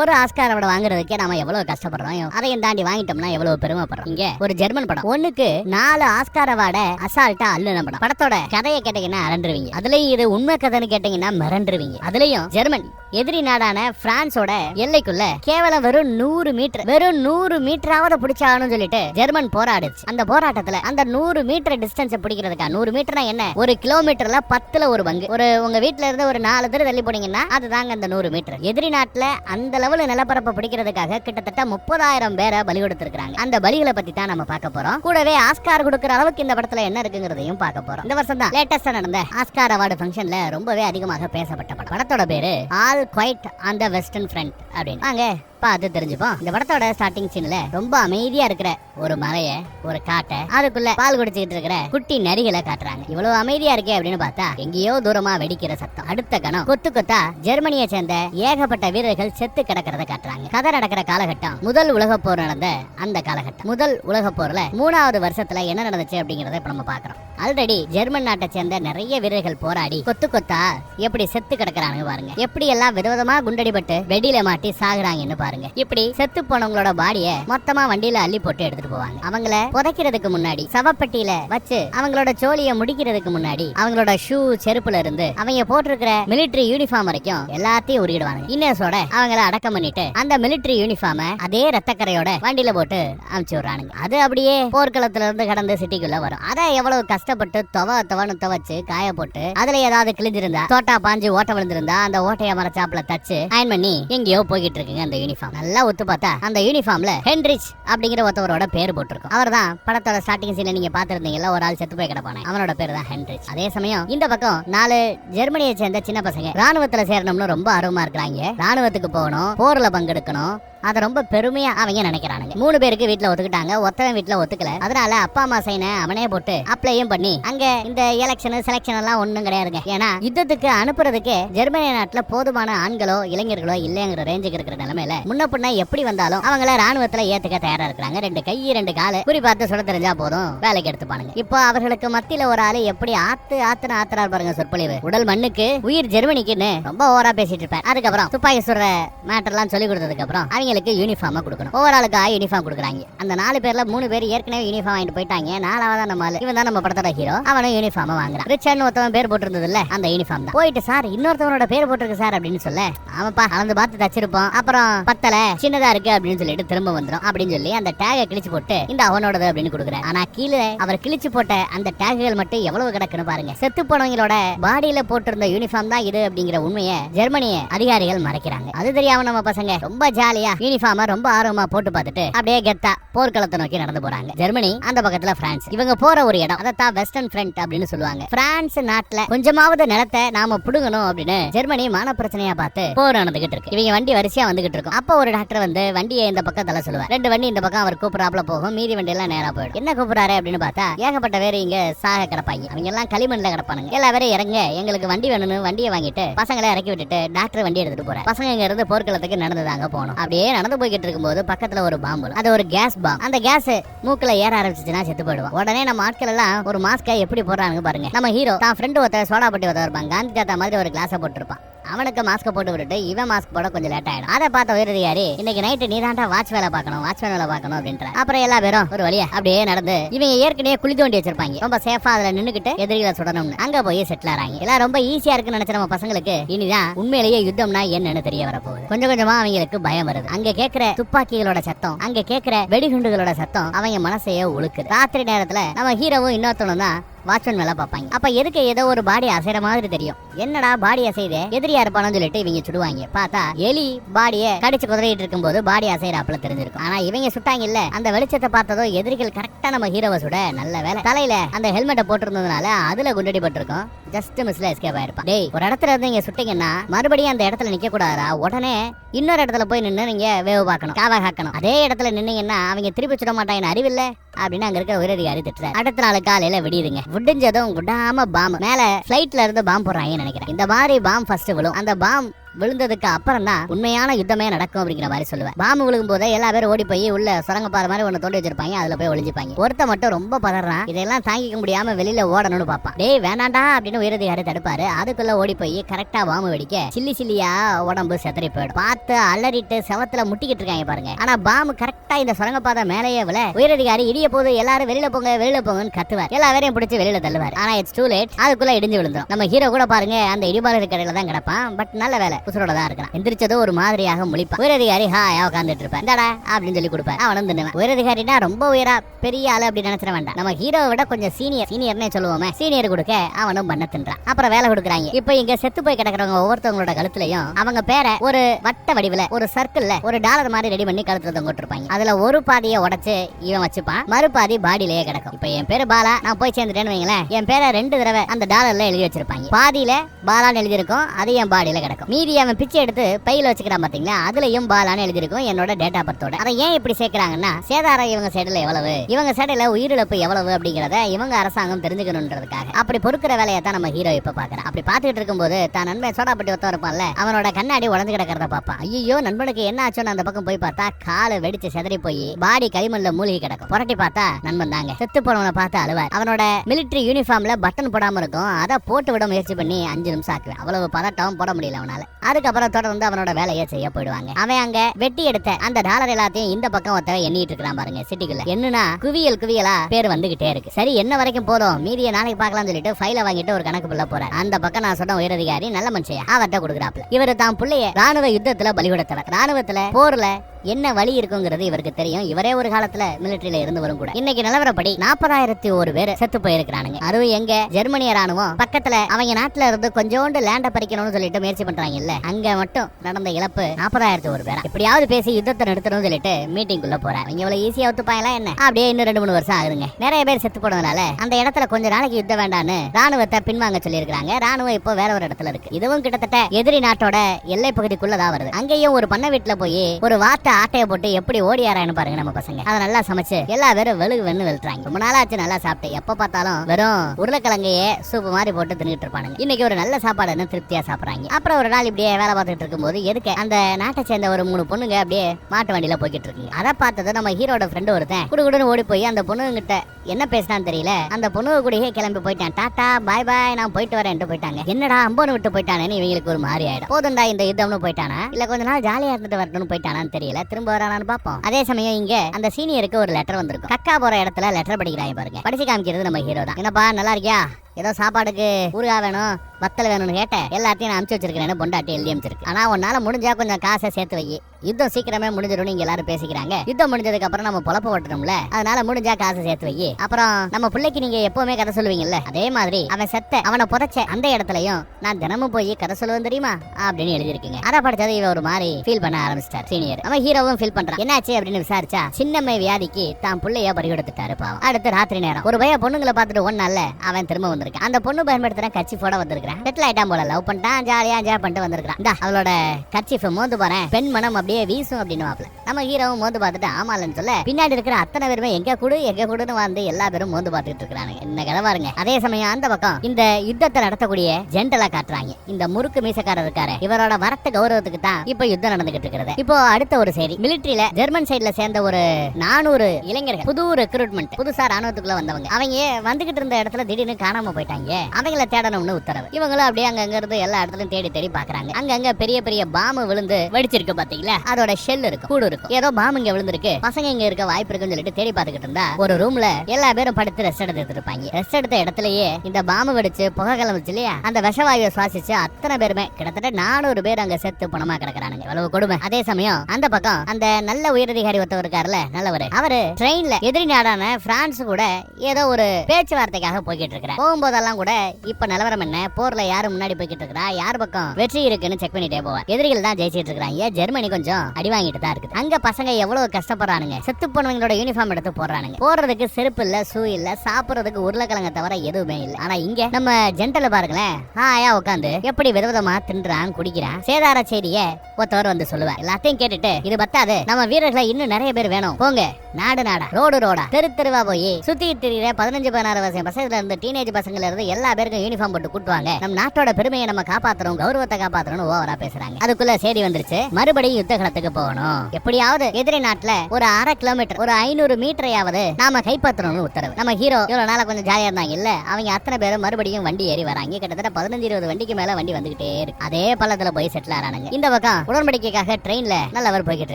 ஒரு Oscar award வாங்குறதுக்கே நாம எவ்வளவு கஷ்டப்படுறோம்? அதையும் தாண்டி வாங்கிட்டோம்னா எவ்வளவு பெருமைப்படுறோம்? இங்க ஒரு ஜெர்மன் படம். ஒண்ணுக்கு நாலு ஆஸ்கார் அவார்டை அசால்ட்டா அல்லுன படம். படத்தோட கதையை கேட்டீங்கன்னா அரண்டுருவீங்க அதுலயும் இது உண்மை கதைன்னு கேட்டீங்கன்னா மிரண்டுருவீங்க. அதுலயும் ஜெர்மன் எதிரி நாடான பிரான்ஸோட எல்லைக்குள்ள கேவலம் வெறும் நூறு மீட்டர் வெறும் நூறு மீட்டராவது பிடிச்சாகணும்னு சொல்லிட்டு ஜெர்மன் போராடுச்சு. அந்த போராட்டத்துல அந்த நூறு மீட்டர் டிஸ்டன்ஸ் பிடிக்கிறதுக்கா நூறு மீட்டர்னா என்ன? ஒரு கிலோமீட்டர்ல பத்துல ஒரு பங்கு. ஒரு உங்க வீட்டுல இருந்து ஒரு நாலு தடவை தள்ளி போனீங்கன்னா அதுதாங்க அந்த நூறு மீட்டர் எதிரி நாட்டுல அந்த லெவல் நிலப்பரப்பை பிடிக்கிறதுக்காக கிட்டத்தட்ட முப்பதாயிரம் பேரை பலி கொடுத்திருக்காங்க அந்த பலிகளை பத்தி தான் நம்ம பார்க்க போறோம். கூடவே ஆஸ்கார் கொடுக்கிற அளவுக்கு இந்த படத்துல என்ன இருக்குங்கிறதையும் பார்க்க போறோம். இந்த வருஷம் தான் லேட்டஸ்டா நடந்த ஆஸ்கார் அவார்டு ஃபங்க்ஷன்ல ரொம்பவே அதிகமாக பேசப்பட்ட படம். படத்தோட பேரு All Quiet on the Western Front அப்படின்னு. வாங்க பார்த்து தெரிஞ்சுப்போம் இந்த படத்தோட ஸ்டார்டிங் சீன்ல ரொம்ப அமைதியா இருக்கிற ஒரு மலைய ஒரு காட்டை அதுக்குள்ள பால் குடிச்சுக்கிட்டு இருக்கிற குட்டி நரிகளை காட்டுறாங்க. இவ்வளவு அமைதியா இருக்கே அப்படின்னு பார்த்தா எங்கேயோ தூரமா வெடிக்கிற சத்தம். அடுத்த கணம் கொத்து கொத்தா ஜெர்மனியை சேர்ந்த ஏகப்பட்ட வீரர்கள் செத்து கிடக்கிறத காட்டுறாங்க. கதை நடக்கிற காலகட்டம் முதல் உலக போர் நடந்த அந்த காலகட்டம். முதல் உலக போர்ல மூணாவது வருஷத்துல என்ன நடந்துச்சு அப்படிங்கறத இப்ப நம்ம பாக்குறோம் ஆல்ரெடி ஜெர்மன் நாட்டை சேர்ந்த நிறைய வீரர்கள் போராடி கொத்து கொத்தா எப்படி செத்து கிடக்குறாங்க பாருங்க. எப்படி எல்லாம் விதவிதமா குண்டடிபட்டு வெடியில மாட்டி சாகுறாங்கன்னு பாருங்க. இப்படி செத்து போனவங்களோட பாடிய மொத்தமா வண்டியில அள்ளி போட்டு எடுத்துட்டு போவாங்க. அவங்கள புதைக்கிறதுக்கு முன்னாடி சவப்பட்டியில வச்சு அவங்களோட சோழிய முடிக்கிறதுக்கு முன்னாடி அவங்களோட ஷூ செருப்புல இருந்து அவங்க போட்டிருக்கிற மிலிட்டரி யூனிஃபார்ம் வரைக்கும் எல்லாத்தையும் உருகிடுவாங்க இன்னர்ஸோட அவங்கள அடக்கம் பண்ணிட்டு அந்த மிலிட்டரி யூனிஃபார்ம அதே ரத்தக்கரையோட வண்டியில போட்டு அமுச்சு விடுறானுங்க. அது அப்படியே போர்க்களத்துல இருந்து கடந்து சிட்டிக்குள்ள வரும். அதான் எவ்வளவு கஷ்டம் கஷ்டப்பட்டு துவ துவன்னு துவச்சு காய போட்டு அதுல ஏதாவது கிழிஞ்சிருந்தா தோட்டா பாஞ்சு ஓட்ட விழுந்திருந்தா அந்த ஓட்டைய மரச்சாப்புல தச்சு அயன் பண்ணி எங்கேயோ போய்கிட்டு இருக்குங்க அந்த யூனிஃபார்ம் நல்லா ஒத்து பார்த்தா அந்த யூனிஃபார்ம்ல ஹென்ரிச் அப்படிங்கிற ஒருத்தவரோட பேர் போட்டிருக்கும். அவர் தான் படத்தோட ஸ்டார்டிங் சீன்ல நீங்க பாத்திருந்தீங்கல்ல ஒரு ஆள் செத்து போய் கிடப்பானே. அவனோட பேர் தான் ஹென்ரிச். அதே சமயம் இந்த பக்கம் நாலு ஜெர்மனியை சேர்ந்த சின்ன பசங்க ராணுவத்துல சேரணும்னு ரொம்ப ஆர்வமா இருக்கிறாங்க. ராணுவத்துக்கு போகணும் போர்ல பங்கெடுக்கணும் அதை ரொம்ப பெருமையா அவங்க நினைக்கிறானுங்க. மூணு பேருக்கு வீட்ல ஒத்துக்கிட்டாங்க. ஒத்தவன் வீட்ல ஒத்துக்கல. அதனால அப்பா அம்மா சைன அவனே போட்டு அப்ளையும் பண்ணி அங்க இந்த எலெக்ஷன் செலெக்ஷன் எல்லாம் ஒண்ணும் கிடையாதுங்க. ஏன்னா யுத்தத்துக்கு அனுப்புறதுக்கு ஜெர்மனி நாட்டுல போதுமான ஆண்களோ இளைஞர்களோ இல்லைங்கிற ரேஞ்சுக்கு இருக்கிற நிலைமையில முன்ன பின்ன எப்படி வந்தாலும் அவங்கள ராணுவத்துல ஏத்துக்க தயாரா இருக்கிறாங்க. ரெண்டு கை ரெண்டு காலு. குறி பார்த்து சுட தெரிஞ்சா போதும். வேலைக்கு எடுத்துப்பானுங்க. இப்போ அவர்களுக்கு மத்தியில ஒரு ஆளு எப்படி ஆத்து ஆத்துன்னு ஆத்துறாரு பாருங்க சொற்பொழிவு. உடல் மண்ணுக்கு உயிர் ஜெர்மனிக்குன்னு ரொம்ப ஓரா பேசிட்டு இருப்பேன் அதுக்கப்புறம் துப்பாக்கி சுடுற மேட்டர் எல்லாம் சொல்லி கொடுத்ததுக்கு அப்புறம் அவங்க பசங்களுக்கு யூனிஃபார்மா கொடுக்கணும். ஒவ்வொரு ஆளுக்கு யூனிஃபார்ம் கொடுக்குறாங்க. அந்த நாலு பேர்ல மூணு பேர் ஏற்கனவே யூனிஃபார்ம் வாங்கிட்டு போயிட்டாங்க. நாலாவதா நம்ம ஆளு. இவன் தான் நம்ம படத்தோட ஹீரோ அவனும் யூனிஃபார்ம் வாங்குறான். ரிச்சர்னு ஒருத்தவன் பேர் போட்டிருந்தது இல்ல அந்த யூனிஃபார்ம் தான். போயிட்டு சார் இன்னொருத்தவனோட பேர் போட்டிருக்கு சார் அப்படின்னு சொல்ல. அவன்ப்பா அளந்து பார்த்து தச்சிருப்போம். அப்புறம் பத்தல சின்னதா இருக்கு அப்படின்னு சொல்லிட்டு திரும்ப வந்துரும். அப்படின்னு சொல்லி அந்த டேகை கிழிச்சு போட்டு இந்த அவனோடது அப்படின்னு கொடுக்குறேன் ஆனா கீழே அவர் கிழிச்சு போட்ட அந்த டேகுகள் மட்டும் எவ்வளவு கிடக்குன்னு பாருங்க. செத்து போனவங்களோட பாடியில போட்டிருந்த யூனிஃபார்ம் தான் இது அப்படிங்கிற உண்மையை ஜெர்மனிய அதிகாரிகள் மறைக்கிறாங்க. அது தெரியாம நம்ம பசங்க ரொம்ப ஜாலியா யூனிஃபார்ம ரொம்ப ஆர்வமா போட்டு பார்த்துட்டு அப்படியே கெத்தா போர்க்களத்தை நோக்கி நடந்து போறாங்க. ஜெர்மனி அந்த பக்கத்துல பிரான்ஸ். இவங்க போற ஒரு இடம் அதான் வெஸ்டர்ன் ஃப்ரண்ட் அப்படின்னு சொல்லுவாங்க. பிரான்ஸ் நாட்டுல கொஞ்சமாவது நிலத்தை நாம புடுங்கணும் அப்படின்னு ஜெர்மனி மான பிரச்சனையா பார்த்து போர் நடந்துகிட்டு இருக்கு. இவங்க வண்டி வரிசையா வந்துகிட்டு இருக்கும். அப்ப ஒரு டாக்டர் வந்து வண்டியை இந்த பக்கம் தலை சொல்லுவார். ரெண்டு வண்டி இந்த பக்கம் அவர் கூப்பிடாப்ல போகும். மீதி வண்டி எல்லாம் நேரா போயிடும். என்ன கூப்பிடுறாரு அப்படின்னு பார்த்தா ஏகப்பட்ட பேர் இங்க சாக கிடப்பாங்க. அவங்க எல்லாம் களிமண்ல கிடப்பானுங்க. எல்லா பேரும் இறங்க எங்களுக்கு வண்டி வேணும்னு வண்டியை வாங்கிட்டு பசங்களை இறக்கி விட்டுட்டு டாக்டர் வண்டி எடுத்துட்டு போறேன் பசங்க இங்க இருந்து போர்க்களத்துக்கு நடந்துதாங்க போகணும். அப்படியே நடந்து போய்கிட்டு இருக்கும்போது பக்கத்துல ஒரு பாம்பு அது ஒரு கேஸ் பாம்பு அந்த கேஸ் மூக்குல ஏற ஆரம்பிச்சுன்னா செத்து போயிடுவான் உடனே நம்ம ஆட்கள் எல்லாம் ஒரு மாஸ்கை எப்படி போடுறாங்க பாருங்க. நம்ம ஹீரோ தான் ஃப்ரெண்டு ஒருத்தர் சோடா பட்டி ஒருத்தர் இருப்பான். காந்தி தாத்தா மாதிரி ஒரு கிளாஸை போட்டிருப்பான். அவனுக்கு மாஸ்க் போட்டு விட்டுட்டு இவன் மாஸ்க் போட கொஞ்சம் லேட் ஆயிடும். அதை பார்த்த உயரதிகாரி இன்னைக்கு நைட்டு நீ தாண்டா வாட்ச் வேலை பார்க்கணும் வாட்ச்மேன் வேலை பார்க்கணும் அப்படின்ற அப்புறம் எல்லா பேரும் ஒரு வழியா அப்படியே நடந்து இவங்க ஏற்கனவே குழி தோண்டி வச்சிருப்பாங்க. ரொம்ப சேஃபா அதுல நின்னுக்கிட்டு எதிரிகளை சுடணும்னு. அங்க போய் செட்டில் ஆறாங்க. எல்லாம் ரொம்ப ஈஸியா இருக்குன்னு நினைச்ச நம்ம பசங்களுக்கு இனிதான் உண்மையிலேயே யுத்தம்னா என்னன்னு தெரிய வரப்போகுது. கொஞ்சம் கொஞ்சமா அவங்களுக்கு பயம் வருது. அங்க கேக்குற துப்பாக்கிகளோட சத்தம் அங்க கேக்குற வெடிகுண்டுகளோட சத்தம் அவங்க மனசையே உழுக்குது. ராத்திரி நேரத்துல நம்ம ஹீரோவும் இன்னொருத்தனும் தான் வாட்ச்மேன் வேலை பார்ப்பாங்க. அப்ப எதுக்கு ஏதோ ஒரு பாடி அசைற மாதிரி தெரியும். என்னடா பாடி அசைது எதிரியா இருப்பானு சொல்லிட்டு இவங்க சுடுவாங்க. பார்த்தா எலி பாடிய கடிச்சு குதிரையிட்டு இருக்கும்போது பாடி அசைறாப்புல தெரிஞ்சிருக்கும். ஆனா இவங்க சுட்டாங்க இல்ல அந்த வெளிச்சத்தை பார்த்ததோ எதிரிகள் கரெக்டா நம்ம ஹீரோவை சுட நல்ல வேலை. தலையில அந்த ஹெல்மெட்டை போட்டிருந்ததுனால அதுல குண்டடி பட்டிருக்கும் ஜஸ்ட் மிஸ்ல எஸ்கேப் ஆயிருப்பான். டேய் ஒரு இடத்துல இருந்து இங்க சுட்டீங்கன்னா மறுபடியும் அந்த இடத்துல நிக்க கூடாதா உடனே இன்னொரு இடத்துல போய் நின்னு நீங்க வேவு பார்க்கணும். காவா காக்கணும் அதே இடத்துல நின்னீங்கன்னா அவங்க திருப்பி சுட மாட்டாங்கன்னு அறிவில்லை? அப்படின்னு அங்க இருக்க உயரதிகாரி திட்டுறாரு. அடுத்த நாள் காலையில விடியுதுங்க. விடிஞ்சதும் விடாம பாம்பு மேல பிளைட்ல இருந்து பாம் போடுறாங்கன்னு நினைக்கிறேன். இந்த மாதிரி பாம் ஃபர்ஸ்ட் விழும். அந்த பாம்பு விழுந்ததுக்கு அப்புறம் தான் உண்மையான யுத்தமே நடக்கும் அப்படிங்கிற மாதிரி சொல்லுவேன். பாம்பு விழுகும் போதே எல்லா பேரும் ஓடி போய் உள்ள சுரங்க பாறை மாதிரி ஒண்ணு தோண்டி வச்சிருப்பாங்க அதுல போய் ஒளிஞ்சுப்பாங்க. ஒருத்த மட்டும் ரொம்ப பதறான் இதெல்லாம் தாங்கிக்க முடியாம வெளியில ஓடணும்னு பார்ப்பான். டேய் வேணாண்டா அப்படின்னு உயரதிகாரி தடுப்பாரு. அதுக்குள்ள ஓடி போய் கரெக்டா பாம்பு வெடிக்க சில்லி சில்லியா உடம்பு செதறி போயிடும். பார்த்து அலறிட்டு செவத்துல முட்டிக்கிட்டு இருக்காங்க பாருங்க. ஆனா பாம்பு கரெக்டா இந்த சுரங்கப்பாதை மேலேயே விழ உயரதிகாரி இடிய போது எல்லாரும் வெளியில போங்க வெளியில போங்கன்னு கத்துவார். எல்லா பேரையும் பிடிச்சி வெளியில தள்ளுவார். ஆனா இட்ஸ் டூ லேட் அதுக்குள்ள இடிஞ்சு விழுந்துரும். நம்ம ஹீரோ கூட பாருங்க அந்த இடிபாலர் கடையில தான் கிடப்பான். பட் நல்ல வேலை. உசுரோட தான் இருக்கிறான். எந்திரிச்சதும் ஒரு மாதிரியாக முழிப்பான். உயரதிகாரி ஹாயா உட்காந்துட்டு இருப்பேன். இந்தாடா அப்படின்னு சொல்லி கொடுப்பேன் அவனும் தின்னுவேன் உயரதிகாரினா ரொம்ப உயரா பெரிய ஆளு அப்படி நினைச்சிட வேண்டாம். நம்ம ஹீரோவை விட கொஞ்சம் சீனியர் சீனியர்னே சொல்லுவோமே. சீனியர் கொடுக்க அவனும் பண்ண தின்றான். அப்புறம் வேலை கொடுக்குறாங்க. இப்போ இங்க செத்து போய் கிடக்குறவங்க ஒவ்வொருத்தவங்களோட கழுத்துலயும் அவங்க பேரை ஒரு வட்ட வடிவுல ஒரு சர்க்கிள்ல ஒரு டாலர் மாதிரி ரெடி பண்ணி கழுத்துல தொங்கிட்டு இருப்பாங்க அதுல ஒரு பாதியை உடச்சு இவன் வச்சுப்பான். மறுபாதி பாடியிலேயே கிடக்கும். இப்போ என் பேரு பாலா நான் போய் சேர்ந்துட்டேன்னு வைங்களேன். என் பேரை ரெண்டு தடவை அந்த டாலர்ல எழுதி வச்சிருப்பாங்க. பாதியில பாலான்னு எழுதியிருக்கும் அது என் பாடியில கிடக்கும். மீதி அவன் பிச்சை எடுத்து பையில வச்சுக்கிறான் பாத்தீங்களா? அதுலயும் பாலான்னு எழுதியிருக்கும் என்னோட டேட்டா பர்த்தோட அதை ஏன் இப்படி சேர்க்கிறாங்கன்னா சேதாரம் இவங்க சேடல எவ்வளவு? இவங்க சடையில உயிரிழப்பு எவ்வளவு அப்படிங்கறத இவங்க அரசாங்கம் தெரிஞ்சுக்கணுன்றதுக்காக. அப்படி பொறுக்கிற வேலையை தான் நம்ம ஹீரோ இப்ப பாக்குறேன். அப்படி பாத்துக்கிட்டு இருக்கும்போது தான் நண்பன் சோடாப்பட்டி ஒருத்தன் இருப்பான்ல அவனோட கண்ணாடி உடஞ்சு கிடக்கிறத பாப்பான் ஐயோ நண்பனுக்கு என்ன ஆச்சுன்னு அந்த பக்கம் போய் பார்த்தா காலு வெடிச்சு செதறி போய் பாடி களிமண்ல மூழ்கி கிடக்கும். புரட்டி பார்த்தா நண்பன் தாங்க. செத்து போனவனை பார்த்து அழுவார். அவனோட மிலிட்டரி யூனிஃபார்ம்ல பட்டன் போடாம இருக்கும். அதை போட்டு விட முயற்சி பண்ணி அஞ்சு நிமிஷம் ஆக்குவேன். அவ்வளவு பதட்டம் போட முடியல அவனால. அதுக்கப்புறம் தொடர்ந்து அவனோட வேலையை செய்ய போயிடுவாங்க. அவன் அங்க வெட்டி எடுத்த அந்த டாலர் எல்லாத்தையும் இந்த பக்கம் ஒருத்தவன் எண்ணிட்டு இருக்கிறான் பாருங்க சிட்டிக்குள்ள. என்னன்னா குவியல் குவியலா பேர் வந்துகிட்டே இருக்கு. சரி என்ன வரைக்கும் போதும்? மீதியை நாளைக்கு பார்க்கலாம்னு சொல்லிட்டு ஃபைல வாங்கிட்டு ஒரு கணக்கு புள்ள போறார். அந்த பக்கம் நான் சொன்ன உயரதிகாரி நல்ல மனுஷன். அவர்கிட்ட கொடுக்குறாப்ல இவர் தான் புள்ளைய ராணுவ யுத்தத்துல பலிகொடுத்தவர். ராணுவத்துல போர்ல என்ன வழி இருக்குங்கிறது இவருக்கு தெரியும். இவரே ஒரு காலத்துல மிலிட்டரியில இருந்து வரும் கூட. இன்னைக்கு நிலவரப்படி நாற்பதாயிரத்தி ஒரு பேர் செத்து போயிருக்கிறானுங்க. அதுவும் எங்க ஜெர்மனிய ராணுவம் பக்கத்துல அவங்க நாட்டுல இருந்து கொஞ்சோண்டு லேண்ட பறிக்கணும்னு சொல்லிட்டு முயற்சி பண்றாங்க இல்ல. அங்க மட்டும் நடந்த இழப்பு நாற்பதாயிரத்து ஒரு பேரா. எப்படியாவது பேசி யுத்தத்தை நிறுத்தணும்னு சொல்லிட்டு மீட்டிங் குள்ள போறாங்க இங்க இவ்வளவு ஈஸியா ஒத்துப்பாங்களா என்ன? அப்படியே இன்னும் ரெண்டு மூணு வருஷம் ஆகுதுங்க. நிறைய பேர் செத்து போனதுனால அந்த இடத்துல கொஞ்ச நாளைக்கு யுத்தம் வேண்டான்னு ராணுவத்தை பின்வாங்க சொல்லியிருக்காங்க ராணுவம் இப்போ வேற ஒரு இடத்துல இருக்கு. இதுவும் கிட்டத்தட்ட எதிரி நாட்டோட எல்லை பகுதிக்குள்ளதான் வருது. அங்கேயும் ஒரு பண்ண வீட்டுல போய் ஒரு வார்த்தை ஆட்டையை போட்டு எப்படி ஓடியாரான்னு பாருங்க நம்ம பசங்க. அதை நல்லா சமைச்சு எல்லா பேரும் வெளுகு வெண்ணு வெளுத்துறாங்க. ரொம்ப நாளாச்சு நல்லா சாப்பிட்டு. எப்ப பார்த்தாலும் வெறும் உருளைக்கிழங்கையே சூப்பு மாதிரி போட்டு தின்னுட்டு இருப்பாங்க இன்னைக்கு ஒரு நல்ல சாப்பாடுன்னு திருப்தியா சாப்பிடுறாங்க. அப்புறம் ஒரு நாள் இப்படி அப்படியே வேலை பார்த்துட்டு இருக்கும்போது எதுக்கு அந்த நாட்டை சேர்ந்த ஒரு மூணு பொண்ணுங்க அப்படியே மாட்டு வண்டியில போய்கிட்டு இருக்குங்க? அதை பார்த்தது நம்ம ஹீரோட ஃப்ரெண்டு ஒருத்தன் குடுகுடுன்னு ஓடி போய் அந்த பொண்ணுங்கிட்ட என்ன பேசினான்னு தெரியல? அந்த பொண்ணு கூடயே கிளம்பி போயிட்டான். டாட்டா பாய் பாய் நான் போயிட்டு வரேன்ட்டு போயிட்டாங்க. என்னடா அம்போன்னு விட்டு போயிட்டானேன்னு இவங்களுக்கு ஒரு மாதிரி ஆயிடும். போதும்டா இந்த யுத்தம்னு போயிட்டானா? இல்ல கொஞ்ச நாள் ஜாலியா இருந்துட்டு வரணும்னு போயிட்டானான்னு தெரியல. திரும்ப வரானான்னு பாப்போம் அதே சமயம் இங்க அந்த சீனியருக்கு ஒரு லெட்டர் வந்திருக்கும். கக்கா போற இடத்துல லெட்டர் படிக்கிறாங்க பாருங்க. படிச்சு காமிக்கிறது நம்ம ஹீரோ தான். என்னப்பா நல்லா இருக்கியா? ஏதோ சாப்பாடுக்கு ஊறுகாய் வேணும் வத்தல் வேணும்னு கேட்டேன் எல்லாத்தையும் நான் அமுச்சு வச்சிருக்கேன்னு பொண்டாட்டி எழுதி அமைச்சிருக்கு. ஆனா உன்னால முடிஞ்சா கொஞ்சம் காசை சேர்த்து வை. யுத்தம் சீக்கிரமே முடிஞ்சிடும் இங்க எல்லாரும் பேசிக்கிறாங்க. யுத்தம் முடிஞ்சதுக்கு அப்புறம் நம்ம பொழப்ப ஓட்டணும்ல. அதனால முடிஞ்சா காசை சேர்த்து வை. அப்புறம் நம்ம பிள்ளைக்கு நீங்க எப்பவுமே கதை சொல்லுவீங்கல்ல? அதே மாதிரி அவன் செத்த அவனை புதைச்ச அந்த இடத்துலயும் நான் தினமும் போய் கதை சொல்லுவேன் தெரியுமா? அப்படின்னு எழுதிருக்கீங்க அதை படிச்சது இவ ஒரு மாதிரி ஃபீல் பண்ண ஆரம்பிச்சிட்டார் சீனியர் அவன் ஹீரோவும் ஃபீல் பண்றான். என்னாச்சு அப்படின்னு விசாரிச்சா சின்னம்மை வியாதிக்கு தான் பிள்ளைய பறி கொடுத்துட்டாரு பாவம். அடுத்து ராத்திரி நேரம். ஒரு பைய பொண்ணுங்களை பார்த்துட்டு ஒன்னால அவன் திரும்ப வந்து வந்திருக்கான் அந்த பொண்ணு பயன்படுத்துற கட்சி போட வந்திருக்கான் செட்டில் ஆயிட்டான் போல லவ் பண்ணிட்டான் ஜாலியா என்ஜாய் பண்ணிட்டு வந்திருக்கான் இந்தா அவளோட கட்சிஃப் மோந்து போறேன். பெண் மனம் அப்படியே வீசும் அப்படின்னு வாப்ல நம்ம ஹீரோவும் மோந்து பார்த்துட்டு ஆமாலன்னு சொல்ல. பின்னாடி இருக்கிற அத்தனை பேருமே எங்க கூடு எங்க கூடுன்னு வந்து எல்லா பேரும் மோந்து பார்த்துட்டு இருக்கானுங்க என்ன கிளவாருங்க அதே சமயம் அந்த பக்கம் இந்த யுத்தத்தை நடத்தக்கூடிய ஜென்டலா காட்டுறாங்க. இந்த முறுக்கு மீசக்காரர் இருக்காரு. இவரோட வரத்து கௌரவத்துக்கு தான் இப்ப யுத்தம் நடந்துகிட்டு இருக்கிறது. இப்போ அடுத்த ஒரு செய்தி. மிலிட்ரியில ஜெர்மன் சைட்ல சேர்ந்த ஒரு நானூறு இளைஞர்கள் புது ரெக்ரூட்மெண்ட் புதுசா ராணுவத்துக்குள்ள வந்தவங்க. அவங்க வந்துகிட்டு இருந்த இடத்துல திடீர்னு காணாம போயிட்டாங்க. அவங்கள தேடணும்னு உத்தரவு. இவங்களும் அப்படியே அங்க இருந்து எல்லா இடத்துலயும் தேடி தேடி பாக்குறாங்க. அங்கங்க பெரிய பெரிய பாம்பு விழுந்து வெடிச்சிருக்கு பாத்தீங்களா? அதோட ஷெல் இருக்கும் கூடு இருக்கும். ஏதோ பாம்பு இங்க விழுந்திருக்கு. பசங்க இங்க இருக்க வாய்ப்பு இருக்குன்னு சொல்லிட்டு தேடி பார்த்துக்கிட்டு இருந்தா ஒரு ரூம்ல எல்லா பேரும் படுத்து ரெஸ்ட் எடுத்துட்டு இருப்பாங்க. ரெஸ்ட் எடுத்த இடத்துலயே இந்த பாம்பு வெடிச்சு புகை கிளம்பிச்சு இல்லையா? அந்த விஷவாயுவை சுவாசிச்சு அத்தனை பேருமே கிட்டத்தட்ட நானூறு பேர் அங்க செத்து பணமா கிடக்குறானுங்க. எவ்வளவு கொடுமை. அதே சமயம் அந்த பக்கம் அந்த நல்ல உயரதிகாரி ஒருத்தவர் இருக்காருல்ல நல்லவர். அவரு ட்ரெயின்ல எதிரி நாடான பிரான்ஸ் கூட ஏதோ ஒரு பேச்சுவார்த்தைக்காக போய்கிட்டு இருக்கிறார். போதெல்லாம் கூட இப்ப நிலவரம் என்ன? போர்ல யாரு முன்னாடி போய்கிட்டு இருக்கா யார் பக்கம்? வெற்றி இருக்குன்னு செக் பண்ணிட்டே போவா. எதிரிகள் தான் ஜெயிச்சிட்டு இருக்காங்க ஜெர்மனி கொஞ்சம் அடி வாங்கிட்டு தான் இருக்குது. அங்க பசங்க எவ்வளவு கஷ்டப்படுறானுங்க? செத்து போனவங்களோட யூனிஃபார்ம் எடுத்து போடுறானுங்க. போடுறதுக்கு செருப்பு இல்ல ஷூ இல்ல சாப்பிடுறதுக்கு உருளைக்கிழங்க தவிர எதுவுமே இல்ல. ஆனா இங்க நம்ம ஜென்டல பாருங்களேன். ஹாயா உட்காந்து எப்படி விதவிதமா தின்றான் குடிக்கிறான். சேதார செய்திய ஒருத்தவர் வந்து சொல்லுவார். எல்லாத்தையும் கேட்டுட்டு இது பத்தாது. நம்ம வீரர்களை இன்னும் நிறைய பேர் வேணும். போங்க. நாடு நாடா. ரோடு ரோடா தெரு தெருவா போய் சுத்தி திரியிற பதினஞ்சு பதினாறு வருஷம் பசங்க இருந்து டீனேஜ் பசங்க பசங்கள இருந்து எல்லா பேருக்கும் யூனிஃபார்ம் போட்டு கூட்டுவாங்க. நம்ம நாட்டோட பெருமையை நம்ம காப்பாத்துறோம் கௌரவத்தை காப்பாத்துறோம் ஓவரா பேசுறாங்க. அதுக்குள்ள செய்தி வந்துருச்சு. மறுபடியும் யுத்த களத்துக்கு போகணும். எப்படியாவது எதிரி நாட்டுல ஒரு அரை கிலோமீட்டர் ஒரு ஐநூறு மீட்டரையாவது நாம கைப்பற்றணும்னு உத்தரவு. நம்ம ஹீரோ இவ்வளவு நாளா கொஞ்சம் ஜாலியா இருந்தாங்க. இல்ல அவங்க அத்தனை பேரும் மறுபடியும் வண்டி ஏறி வராங்க. கிட்டத்தட்ட பதினஞ்சு இருபது வண்டிக்கு மேல வண்டி வந்துகிட்டே இருக்கு. அதே பள்ளத்துல போய் செட்டில் ஆறானுங்க. இந்த பக்கம் உடன்படிக்கைக்காக ட்ரெயின்ல நல்லவர் போய்கிட்டு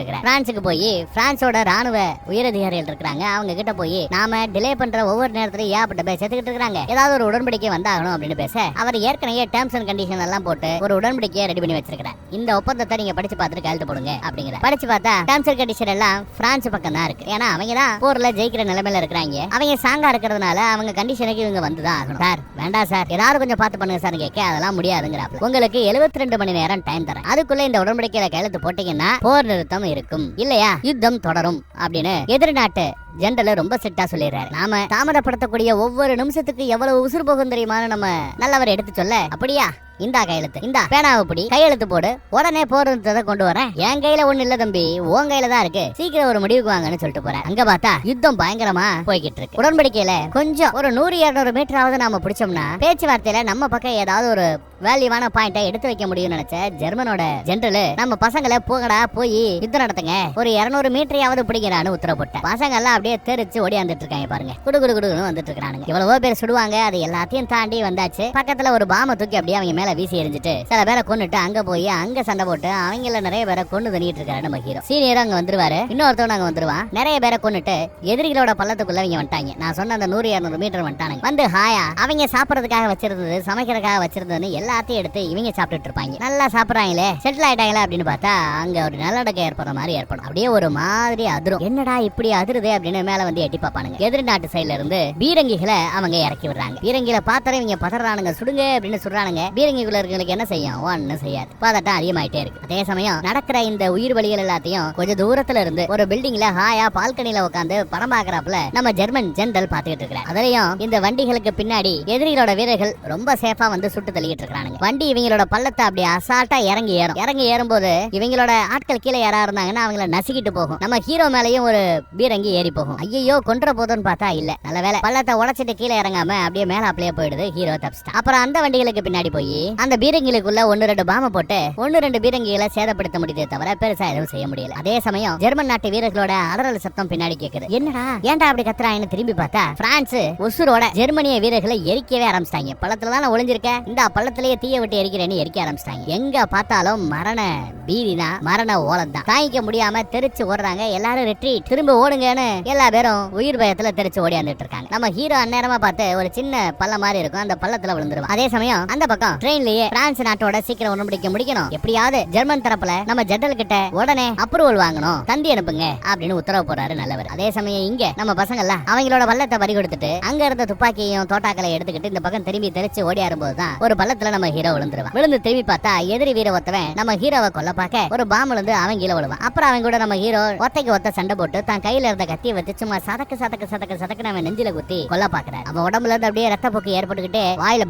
இருக்கிற பிரான்ஸுக்கு போய் பிரான்ஸோட ராணுவ உயரதிகாரிகள் இருக்கிறாங்க. அவங்க கிட்ட போய் நாம டிலே பண்ற ஒவ்வொரு நேரத்திலும் ஏகப்பட்ட பேர் செத்துக்கிட்டு இருக்காங்க ஏதாவது ஒரு உடன்படிக்கை வந்தாகணும் அப்படின்னு பேச அவர் ஏற்கனவே டேர்ம்ஸ் அண்ட் கண்டிஷன் எல்லாம் போட்டு ஒரு உடன்படிக்கையை ரெடி பண்ணி வச்சிருக்கிறார். இந்த ஒப்பந்தத்தை நீங்க படிச்சு பார்த்துட்டு கையெழுத்து போடுங்க அப்படிங்கிற படிச்சு பார்த்தா டேர்ம்ஸ் அண்ட் கண்டிஷன் எல்லாம் பிரான்ஸ் பக்கம் தான் இருக்கு. ஏன்னா அவங்க தான் போர்ல ஜெயிக்கிற நிலைமையில இருக்கிறாங்க. அவங்க சாங்கா இருக்கிறதுனால அவங்க கண்டிஷனுக்கு இவங்க வந்துதான் ஆகணும். சார் வேண்டாம் சார். ஏதாவது கொஞ்சம் பார்த்து பண்ணுங்க சார் கேட்க அதெல்லாம் முடியாதுங்கிறாப்ல உங்களுக்கு 72 ரெண்டு மணி நேரம் டைம் தரேன். அதுக்குள்ள இந்த உடன்படிக்கையில கையெழுத்து போட்டீங்கன்னா போர் நிறுத்தம் இருக்கும். இல்லையா? யுத்தம் தொடரும் அப்படின்னு எதிர்நாட்டு ஜென்ரல் ரொம்ப செட்டா சொல்லிடுறாரு. நாம தாமதப்படுத்தக்கூடிய ஒவ்வொரு நிமிஷத்துக்கு எவ்வளவு உசுறு போகும் தெரியுமான்னு நம்ம நல்லவர் எடுத்து சொல்ல? அப்படியா? இந்தா கையெழுத்து இந்தா. பேனாவை பிடி கையெழுத்து போடு. உடனே போறதை கொண்டு வரேன். என் கையில ஒண்ணு இல்ல தம்பி. உன் கையில தான் இருக்கு. சீக்கிரம் ஒரு முடிவுக்கு வாங்கன்னு சொல்லிட்டு போறேன். அங்க பார்த்தா யுத்தம் பயங்கரமா போய்கிட்டு இருக்கு. உடன்படிக்கையில கொஞ்சம் ஒரு நூறு இருநூறு மீட்டராவது நாம பிடிச்சோம்னா பேச்சுவார்த்தையில நம்ம பக்கம் ஏதாவது ஒரு வேல்யூவான பாயிண்டை எடுத்து வைக்க முடியும்னு நினைச்ச ஜெர்மனோட ஜென்ரல் நம்ம பசங்களை போகடா போய் யுத்தம் நடத்துங்க. ஒரு இருநூறு மீட்டரையாவது பிடிக்கிறான்னு உத்தரவு போட்டேன் பசங்க எல்லாம் அப்படியே தெரிச்சு ஓடியாந்துட்டு இருக்காங்க பாருங்க. குடு குடு குடுன்னு வந்துட்டு இருக்கானுங்க எவ்வளவோ பேர் சுடுவாங்க. அது எல்லாத்தையும் தாண்டி வந்தாச்சு. பக்கத்துல ஒரு பாம தூக்கி அப்படியே அவங்க மேல மேல வீசி எறிஞ்சிட்டு சில பேரை கொண்டுட்டு அங்க போய் அங்க சண்டை போட்டு அவங்கள நிறைய பேரை கொண்டு தண்ணிட்டு இருக்காரு நம்ம ஹீரோ சீனியர் அங்க வந்துருவாரு இன்னொருத்தவன் அங்க வந்துருவான். நிறைய பேரை கொண்டுட்டு எதிரிகளோட பள்ளத்துக்குள்ள அவங்க வந்துட்டாங்க. நான் சொன்ன அந்த நூறு இரநூறு மீட்டர் வந்துட்டாங்க வந்து ஹாயா அவங்க சாப்பிடறதுக்காக வச்சிருந்தது சமைக்கிறதுக்காக வச்சிருந்ததுன்னு எல்லாத்தையும் எடுத்து இவங்க சாப்பிட்டுட்டு இருப்பாங்க. நல்லா சாப்பிடுறாங்களே செட்டில் ஆயிட்டாங்களே அப்படின்னு பார்த்தா அங்க ஒரு நல்லடக்கம் ஏற்படுற மாதிரி ஏற்படும். அப்படியே ஒரு மாதிரி அதிரும். என்னடா இப்படி அதிருது அப்படின்னு மேல வந்து எட்டி பார்ப்பானுங்க. எதிரி நாட்டு சைட்ல இருந்து பீரங்கிகளை அவங்க இறக்கி விடுறாங்க. பீரங்கில பார்த்தா இவங்க பதறானுங்க சுடுங்க அப்படின்னு சொல்றானுங்க. பீரங்கி பீரங்கிக்குள்ள இருக்கிறவங்களுக்கு என்ன செய்யும்? ஒன்னும் செய்யாது. பதட்டம் அதிகமாயிட்டே இருக்கு. அதே சமயம் நடக்கிற இந்த உயிர் வழிகள் எல்லாத்தையும் கொஞ்சம் தூரத்துல இருந்து ஒரு பில்டிங்ல ஹாயா பால்கனில உட்காந்து படம் பாக்குறாப்புல நம்ம ஜெர்மன் ஜெனரல் பாத்துக்கிட்டு இருக்கிறார். அதுலயும் இந்த வண்டிகளுக்கு பின்னாடி எதிரிகளோட வீரர்கள் ரொம்ப சேஃபா வந்து சுட்டு தள்ளிட்டு இருக்கிறானுங்க. வண்டி இவங்களோட பள்ளத்தை அப்படியே அசால்ட்டா இறங்கி ஏறும். இறங்கி ஏறும்போது இவங்களோட ஆட்கள் கீழே யாரா இருந்தாங்கன்னா அவங்கள நசுக்கிட்டு போகும். நம்ம ஹீரோ மேலயும் ஒரு பீரங்கி ஏறி போகும். ஐயோ கொன்ற போதும்னு பார்த்தா இல்ல. நல்ல வேலை பள்ளத்தை உடச்சிட்டு கீழே இறங்காம அப்படியே மேல அப்படியே போயிடுது ஹீரோ தப்ஸ்டா அப்புறம் அந்த வண்டிகளுக்கு பின்னாடி போய் அந்த பீரங்கிகளுக்குள்ள ஒன்னு ரெண்டு பாம போட்டு ஒன்னு ரெண்டு பீரங்கிகளை சேதப்படுத்த முடியுதே தவிர பெருசா எதுவும் செய்ய முடியல. அதே சமயம் ஜெர்மன் நாட்டு வீரர்களோட அலறல் சத்தம் பின்னாடி கேக்குது. என்னடா ஏன்டா அப்படி கத்துறாங்கன்னு திரும்பி பார்த்தா பிரான்ஸ் உசுரோட ஜெர்மனிய வீரர்களை எரிக்கவே ஆரம்பிச்சிட்டாங்க. பள்ளத்துல தானே ஒளிஞ்சிருக்க? இந்த பள்ளத்திலேயே தீய விட்டு எரிக்கிறேன்னு எரிக்க ஆரம்பிச்சிட்டாங்க. எங்க பார்த்தாலும் மரண பீதி தான் மரண ஓலம் தான் தாங்கிக்க முடியாம தெரிச்சு ஓடுறாங்க. எல்லாரும் ரெட்ரீட் திரும்ப ஓடுங்கன்னு எல்லா பேரும் உயிர் பயத்துல தெரிச்சு ஓடியாந்துட்டு இருக்காங்க. நம்ம ஹீரோ அந்நேரமா பார்த்து ஒரு சின்ன பள்ளம் மாதிரி இருக்கும். அந்த பள்ளத்துல விழுந்துருவோம் அதே சமயம் அந்த பக்கம் ட்ரெயின்லயே பிரான்ஸ் நாட்டோட சீக்கிரம் உடன்படிக்க முடிக்கணும். எப்படியாவது ஜெர்மன் தரப்புல நம்ம ஜெனரல் கிட்ட உடனே அப்ரூவல் வாங்கணும். தந்தி அனுப்புங்க அப்படின்னு உத்தரவு போறாரு நல்லவர். அதே சமயம் இங்க நம்ம பசங்க எல்லாம் அவங்களோட வல்லத்தை பறி கொடுத்துட்டு அங்க இருந்த துப்பாக்கியையும் தோட்டாக்களை எடுத்துக்கிட்டு இந்த பக்கம் திரும்பி தெரிச்சு ஓடி தான் ஒரு பள்ளத்துல நம்ம ஹீரோ விழுந்துருவான். விழுந்து திரும்பி பார்த்தா எதிரி வீர ஒருத்தவன் நம்ம ஹீரோவை கொல்ல பார்க்க ஒரு பாம்பு இருந்து அவன் கீழே விழுவான். அப்புறம் அவன் கூட நம்ம ஹீரோ ஒத்தைக்கு ஒத்த சண்டை போட்டு தான் கையில இருந்த கத்தியை வச்சு சும்மா சதக்கு சதக்கு சதக்கு சதக்கு அவன் நெஞ்சில குத்தி கொல்ல பாக்குறேன் அவன் உடம்புல இருந்து அப்படியே ரத்த போக்கு ஏற்பட்டுக்கிட்டு வாயில